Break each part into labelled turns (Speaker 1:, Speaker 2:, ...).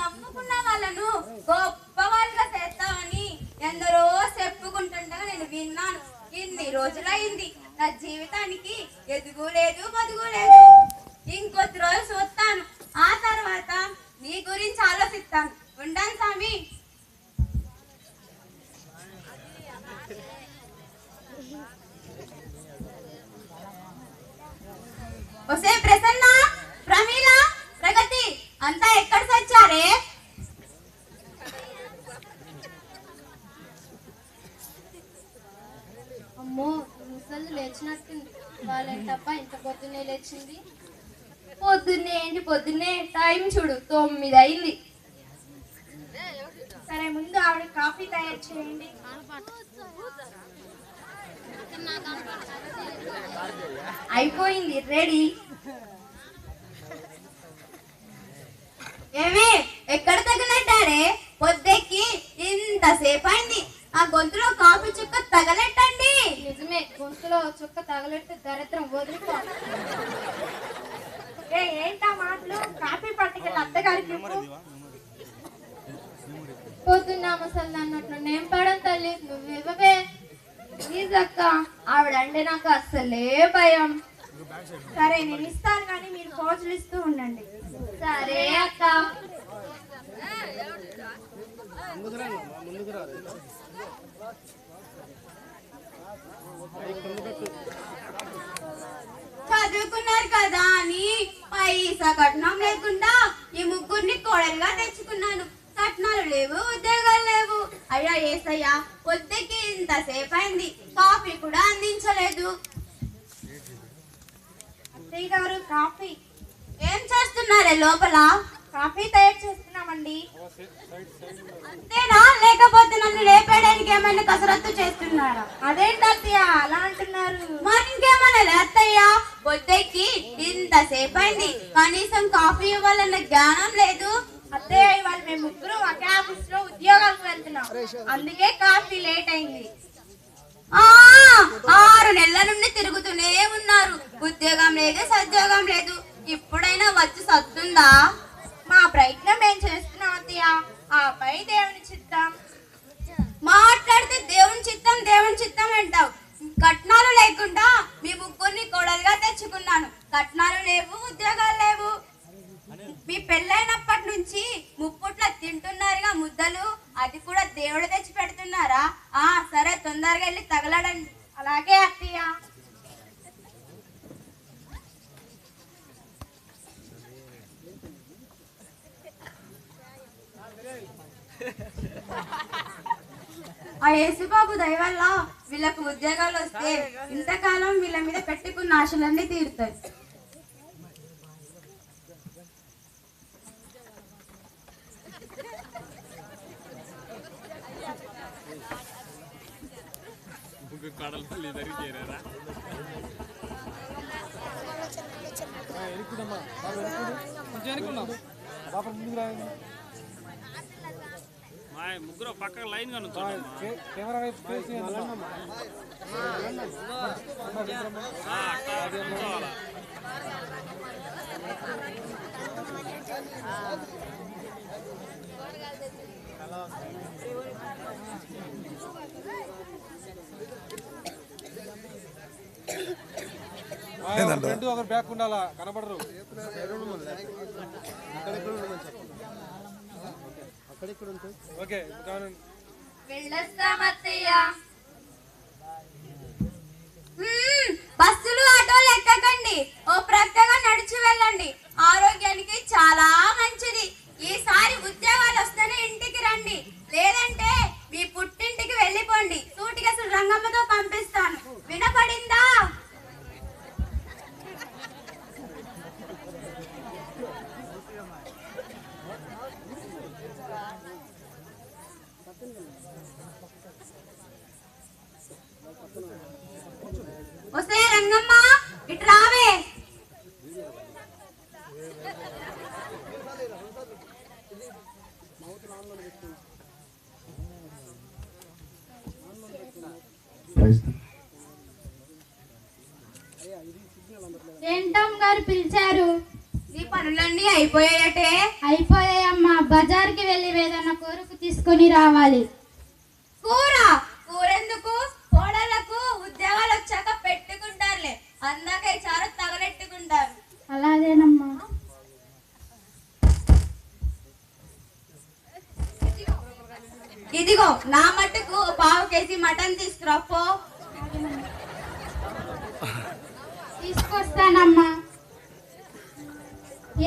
Speaker 1: నమ్ముకున్న వాళ్ళను గొప్ప వాళ్ళుగా చేస్తామని ఎందరో చెప్పుకుంటుండగా నేను విన్నాను. ఇన్ని రోజులైంది. నా జీవితానికి ఎదుగు లేదు బదుగు లేదు. ఇంకొద్ది రోజు చూస్తాను. ఆ తర్వాత నీ గురించి ఆలోచిస్తాను. ఉండాలి స్వామి.
Speaker 2: ముసలు లేచినట్టుంది. తప్ప ఇంత పొద్దున్నే లేచింది.
Speaker 1: పొద్దున్నే ఏంటి? పొద్దున్నే టైం చూడు తొమ్మిది అయింది
Speaker 2: సరే ముందు ఆవిడ కాఫీ తయారు చేయండి.
Speaker 1: అయిపోయింది రెడీ. ఏమి ఎక్కడ తగలెట్టారే పొద్దెక్కి ఇంతసేపు అయింది. ఆ గొంతులో కాఫీ చుక్క తగలెట్టండి.
Speaker 2: నిజమే గొంతులో చుక్క తగలెడితే దరిద్రం వదిలిపో ఏ ఏంటా మాటలు? కాఫీ పట్టుకెళ్ళి అత్తగారికి. పొద్దున్న ముసలి అన్నట్లు నేను పడను తల్లి నువ్వు ఇవ్వవే.
Speaker 1: ప్లీజ్ అక్క ఆవిడంటే నాకు అస్సలే భయం.
Speaker 2: సరే నేను ఇస్తాను కానీ మీరు పోజులు ఇస్తూ ఉండండి.
Speaker 1: సరే అక్క చదువుకున్నారు కదా అని పైసా కట్నం లేకుండా ఈ ముగ్గురిని కోడలుగా తెచ్చుకున్నాను. కట్నాలు లేవు ఉద్యోగాలు లేవు. అయ్యా ఏసయ్యా పొద్దుకి ఇంతసేపు అయింది కాఫీ కూడా అందించలేదు.
Speaker 2: అత్తయ్య గారు కాఫీ.
Speaker 1: ఏం చేస్తున్నారే లోపల?
Speaker 2: కాఫీ తయారు చేస్తున్నామండి
Speaker 1: అంతేనా? లేకపోతే నన్ను లేపేయడానికి ఏమైనా కసరత్తు చేస్తున్నారా?
Speaker 2: అదేంటి అత్తయ్య? అలా అంటున్నారు.
Speaker 1: మరి ఇంకేమన్నా లేత్తయ్యా? పొద్దెక్కి ఇంతసేపు అయింది కనీసం కాఫీ ఇవ్వాలన్న జ్ఞానం లేదు.
Speaker 2: అత్తయ్య ఇవాళ మేము ముగ్గురు ఒకే ఆఫీస్లో ఉద్యోగాలకు వెళ్తున్నాం. అందుకే కాఫీ లేట్ అయింది.
Speaker 1: ఆ ఆరు నెలల నుండి తిరుగుతూనే ఉన్నారు. ఉద్యోగం లేదు సద్యోగం లేదు. ఇప్పుడైనా వచ్చి సత్తుందా
Speaker 2: మా ప్రయత్నం మేము ఆపై దేవుని చిత్తం.
Speaker 1: మాట్లాడితే దేవుని చిత్తం దేవుని చిత్తం అంటావు. కట్నాలు లేకుండా మీ ముగ్గురిని కోడలుగా తెచ్చుకున్నాను. కట్నాలు లేవు ఉద్యోగాలు లేవు. మీ పెళ్ళైనప్పటి నుంచి ముప్పుట్ల తింటున్నారుగా ముద్దలు. అది కూడా దేవుడు తెచ్చి పెడుతున్నారా ఆ సరే తొందరగా వెళ్ళి తగలడండి.
Speaker 2: అలాగే అత్తయ్య.
Speaker 1: ఆ యేసుబాబు దయ వల్ల వీళ్ళకు ఉద్యోగాలు వస్తే ఇంతకాలం వీళ్ళ మీద పెట్టుకున్న ఆశలన్నీ తీరుతాయి.
Speaker 3: కడలు ఇద్దరికి చేరారా మా ముగ్గురు పక్కకు లైన్
Speaker 4: ఫ్రంట్ ఒకరు బ్యాక్ ఉండాలా? కనపడరు
Speaker 1: మ్మ్, బస్సులు ఆటోలు ఎక్కకండి. ఓ ప్రక్కగా నడిచి వెళ్ళండి. ఆరోగ్యానికి చాలా మంచిది. ఈసారి ఉద్యోగాలు వస్తేనే ఇంటికి రండి. లేదంటే మీ పుట్టింటికి వెళ్ళిపోండి. సూటికి అసలు రంగమ్మతో పంపిస్తాను. వినపడిందా వస్తే రంగమ్మ ఇటు రావే
Speaker 2: ఏంటమ్ గారు పిలిచారు?
Speaker 1: నీ పనులన్నీ అయిపోయాయటే.
Speaker 2: అయిపోయాయమ్మా. బజార్
Speaker 5: తీసుకొని రావాలి.
Speaker 1: కూర? కూర ఎందుకు కోడలకు ఉద్యోగాలు వచ్చాక పెట్టుకుంటారులే. అందాక ఈ చారు తగలెట్టుకుంటారు.
Speaker 5: అలాగేనమ్మా.
Speaker 1: నా మట్టుకు పావు కేజీ మటన్ తీసుకురాపో
Speaker 5: తీసుకొస్తానమ్మా.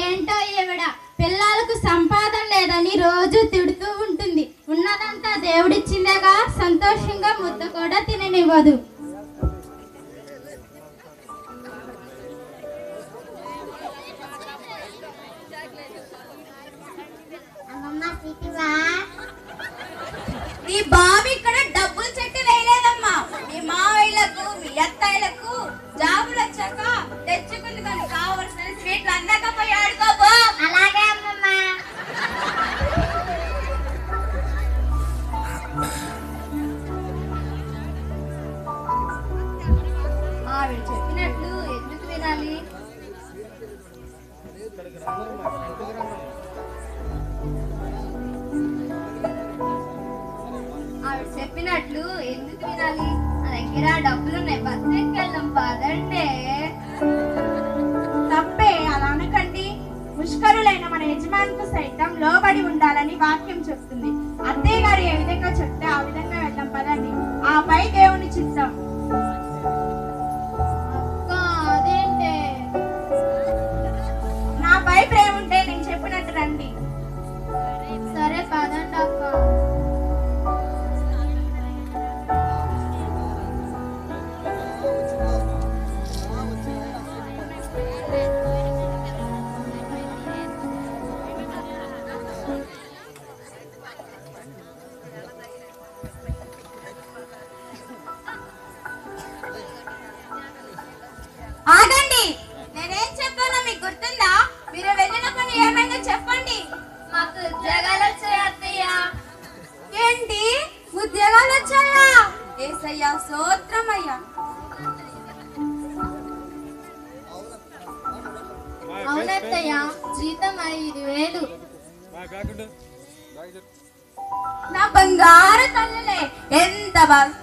Speaker 5: ఏంటో ఈవిడ పిల్లలకు సంపాదన లేదని రోజు తిడుతూ ఉంటుంది. ఉన్నదంతా దేవుడిచ్చిందేగా సంతోషంగా ముద్ద కూడా తిననివ్వదు.
Speaker 1: నీ బాబు ఇక్కడ డబ్బులు చెట్టు వేయలేదమ్మా. మీ మావయ్యలకు మీ అత్తయ్యలకు జాబులు వచ్చాక తెచ్చుకుంది కానీ కావలసిన స్వీట్లు అందకపోయి ఆడుకోబో
Speaker 5: అలాగే అమ్మమ్మా.
Speaker 1: ఆవిడ చెప్పినట్లు ఎందుకు వినాలి? చెప్పినట్లు ఎందుకు వినాలి? నా దగ్గర డబ్బులు ఉన్నాయి బస్సు ఎక్కెళ్దాం పదండి.
Speaker 2: తప్పే అలా అనకండి. ముష్కరులైన మన యజమానికి సైతం లోబడి ఉండాలని వాక్యం చెప్తుంది. అత్తయ్య గారు ఏ విధంగా చెప్తే ఆ నా
Speaker 1: బంగారు తల్లులే ఎంత బాగా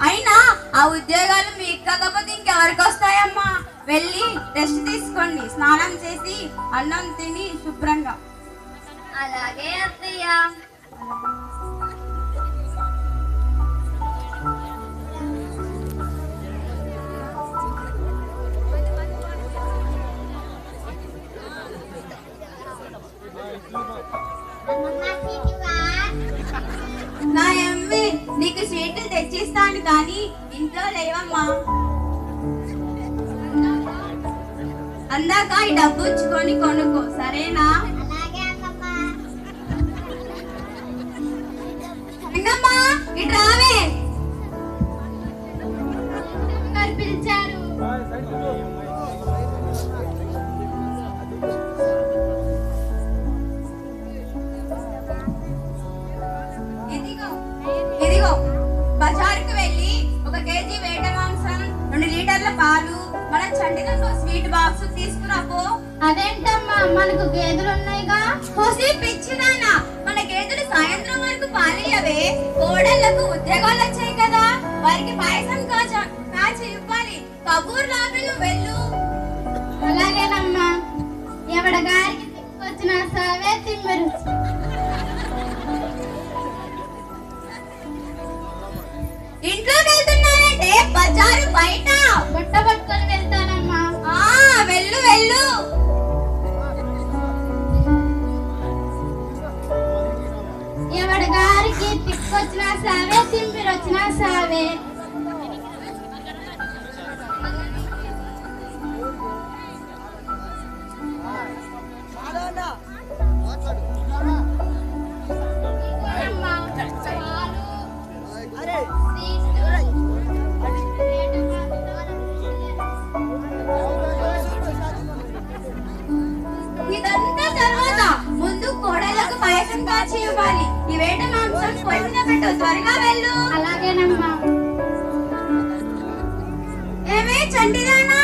Speaker 1: అయినా ఆ ఉద్యోగాలు మీకు కాకపోతే ఇంకెవరికి వస్తాయమ్మా? వెళ్ళి రెస్ట్ తీసుకోండి. స్నానం చేసి అన్నం తిని శుభ్రంగా.
Speaker 5: అలాగే అత్తయ్య.
Speaker 1: కానీ ఇంట్లో లేవమ్మా. అందాక ఈ డబ్బు ఉంచుకొని కొనుక్కో సరేనా? రంగమ్మా ఇటు రావే. పాలియవే కోడళ్ళకు ఉద్యోగాలు వచ్చాయి కదా. వారికి పాయసం కాచ కాచి ఇవ్వాలి. కబూర్ లాబిలు వెళ్ళు.
Speaker 5: అలాగేనమ్మా. ఎవడ గారికి తీసుకొచ్చిన సవే తిమ్మరు.
Speaker 1: ఇంట్లోకి వెళ్తున్నానంటే బజారు బయట.
Speaker 5: బుట్ట పట్టుకొని వెళ్తానమ్మా వచ్చినా సావే తిమ్మిరు వచ్చినా సావే.
Speaker 1: ఇదంతా తర్వాత ముందు కోడలకు పాయసం కాచి ఇవ్వాలి. ఈ వేట మాంసం పొయ్యి మీద పెట్టు త్వరగా వెళ్ళు.
Speaker 5: అలాగేనమ్మా.
Speaker 1: ఏమే చండిదానా?